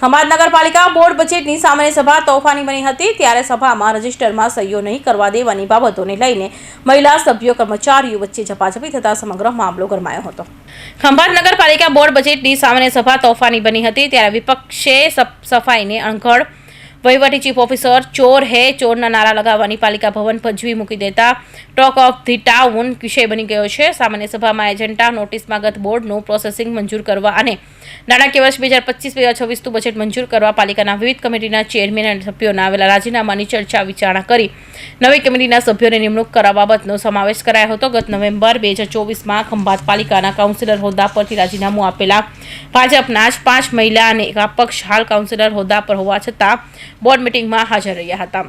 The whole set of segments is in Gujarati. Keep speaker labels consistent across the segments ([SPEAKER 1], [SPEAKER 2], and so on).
[SPEAKER 1] ખંભાત નગરપાલિકા બોર્ડ બજેટની સામાન્ય સભા તોફાની બની હતી. ત્યારે સભામાં રજિસ્ટરમાં સહીઓ નહીં કરવા દેવાની બાબતોને લઈને મહિલા સભ્યો, કર્મચારીઓ વચ્ચે ઝપાઝપી થતા સમગ્ર મામલો ગરમાયો હતો. ખંભાત નગરપાલિકા બોર્ડ બજેટની સામાન્ય સભા તોફાની બની હતી. ત્યારે વિપક્ષે સફ- સફાઈને અણઘડ વહીવટી ચીફ ઓફિસર ચોર હે, ચોરના નારા લગાવવાની પાલિકા ભવન ભજવી મૂકી દેતા ટોક ઓફ ધી ટાઉન વિષય બની ગયો છે. સામાન્ય સભામાં એજન્ટા નોટિસમાં ગત બોર્ડનું પ્રોસેસિંગ મંજૂર કરવા અને નાણાકીય વર્ષ બે હજાર પચીસ, બે હજાર છવ્વીસનું બજેટ મંજૂર કરવા પાલિકાના વિવિધ કમિટીના ચેરમેન અને સભ્યોના આવેલા રાજીનામાની ચર્ચા વિચારણા કરી. નવી કમિટીના સભ્યોને નિમણૂક કરવા બાબતનો સમાવેશ કરાયો હતો. ગત નવેમ્બર બે હજાર ચોવીસમાં ખંભાત પાલિકાના કાઉન્સિલર હોદ્દા પરથી રાજીનામું આપેલા ભાજપના જ પાંચ મહિલા અને એક અપક્ષ હાલ કાઉન્સિલર હોદ્દા પર હોવા છતાં બોર્ડ મિટિંગમાં હાજર રહ્યા હતા.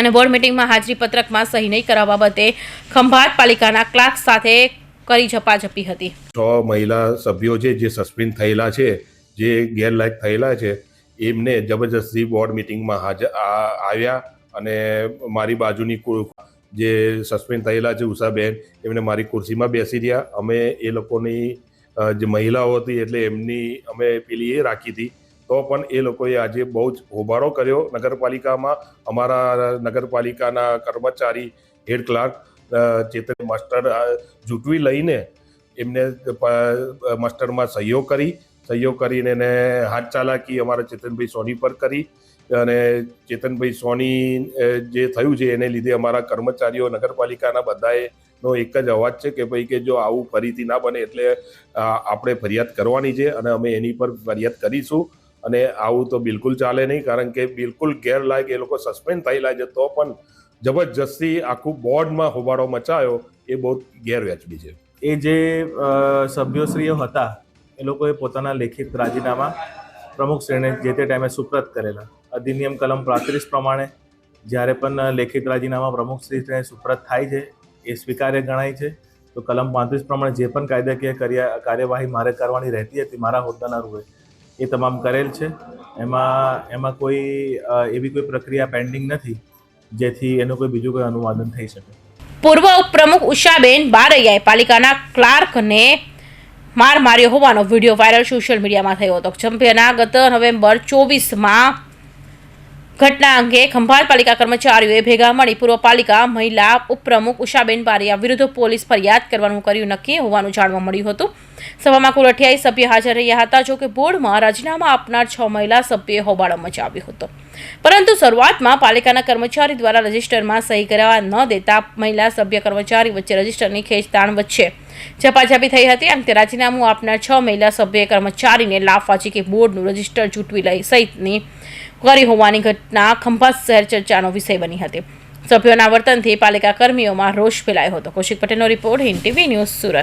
[SPEAKER 1] અને બોર્ડ મિટિંગમાં હાજરી પત્રકમાં સહી નહીં કરવા બાબતે ખંભાત પાલિકાના ક્લાર્ક સાથે કરી ઝપાઝપી હતી.
[SPEAKER 2] છ મહિલા સભ્યો છે જે સસ્પેન્ડ થયેલા છે, જે ગેરલાયક થયેલા છે, એમને જબરજસ્તી બોર્ડ મિટિંગમાં હાજર આવ્યા અને મારી બાજુની જે સસ્પેન્ડ થયેલા છે ઉષાબેન, એમને મારી ખુરશીમાં બેસી રહ્યા. અમે એ લોકોની જે મહિલાઓ હતી એટલે એમની અમે પેલી એ રાખી હતી. તો પણ એ લોકોએ આજે બહુ જ હોબાળો કર્યો નગરપાલિકામાં. અમારા નગરપાલિકાના કર્મચારી હેડ ક્લાર્ક ચેતન માસ્ટર જૂટવી લઈને એમને માસ્ટરમાં સહયોગ કરી. સહયોગ કરીને એને હાથ ચાલાકી અમારા ચેતનભાઈ સોની પર કરી અને ચેતનભાઈ સોની જે થયું છે એને લીધે અમારા કર્મચારીઓ નગરપાલિકાના બધાએ નો એક જ અવાજ છે કે ભાઈ કે જો આવું ફરીથી ના બને એટલે આપણે ફરિયાદ કરવાની છે અને અમે એની પર ફરિયાદ કરીશું. અને આવું તો બિલકુલ ચાલે નહીં, કારણ કે બિલકુલ ગેરલાયક એ લોકો સસ્પેન્ડ થયેલા છે, તો પણ જબરજસ્તી આખું બોર્ડમાં હોબાળો મચાયો, એ બહુ ગેરવ્યાજબી છે.
[SPEAKER 3] એ જે સભ્યોશ્રીઓ હતા, એ લોકોએ પોતાના લેખિત રાજીનામા પ્રમુખશ્રીને જે તે ટાઈમે સુપ્રત કરેલા. અધિનિયમ કલમ પાંત્રીસ પ્રમાણે જ્યારે પણ લેખિત રાજીનામા પ્રમુખશ્રીને સુપ્રત થાય છે, એ સ્વીકાર્ય ગણાય છે, તો કલમ પાંત્રીસ પ્રમાણે જે પણ કાયદાકીય કર્યા, કાર્યવાહી મારે કરવાની રહેતી હતી, મારા હોદ્દાના રૂએ. એ તમામ કરેલ છે. એમાં એમાં કોઈ એવી કોઈ પ્રક્રિયા પેન્ડિંગ નથી, જેથી એનું કોઈ બીજું કોઈ અનુવાદન થઈ શકે.
[SPEAKER 1] પૂર્વ ઉપપ્રમુખ ઉષાબેન બારૈયાએ પાલિકાના ક્લાર્કને માર માર્યો હોવાનો વીડિયો વાયરલ સોશિયલ મીડિયામાં થયો હતો. ચંપિયના ગત નવેમ્બર ચોવીસમાં ઘટના અંગે ખંભાત પાલિકા કર્મચારીઓએ ભેગા મળી પૂર્વ પાલિકા, મહિલા ઉપપ્રમુખ ઉષાબેન બારિયા વિરુદ્ધ પોલીસ ફરિયાદ કરવાનું કર્યું નક્કી હોવાનું જાણવા મળ્યું હતું. સભામાં કુલ અઠ્યાવીસ સભ્ય હાજર રહ્યા હતા, જો કે બોર્ડમાં રાજીનામા આપનાર છ મહિલા સભ્યએ હોબાળો મચાવ્યો હતો. પરંતુ શરૂઆતમાં પાલિકાના કર્મચારી દ્વારા રજિસ્ટરમાં સહી કરાવવા ન દેતા મહિલા સભ્ય કર્મચારી વચ્ચે રજીસ્ટરની ખેંચતાણ વચ્ચે ઝપાઝપી થઈ હતી. અંતે રાજીનામું આપનાર છ મહિલા સભ્યોએ કર્મચારીને વાંચી કે બોર્ડનું રજિસ્ટર ચૂંટવી લઈ સહિતની કરી હોવાની ઘટના ખંભાત શહેર ચર્ચાનો વિષય બની હતી. સભ્યોના વર્તનથી પાલિકા કર્મીઓમાં રોષ ફેલાયો હતો. કૌશિક પટેલનો રિપોર્ટ હિન્દ ન્યૂઝ સુરત.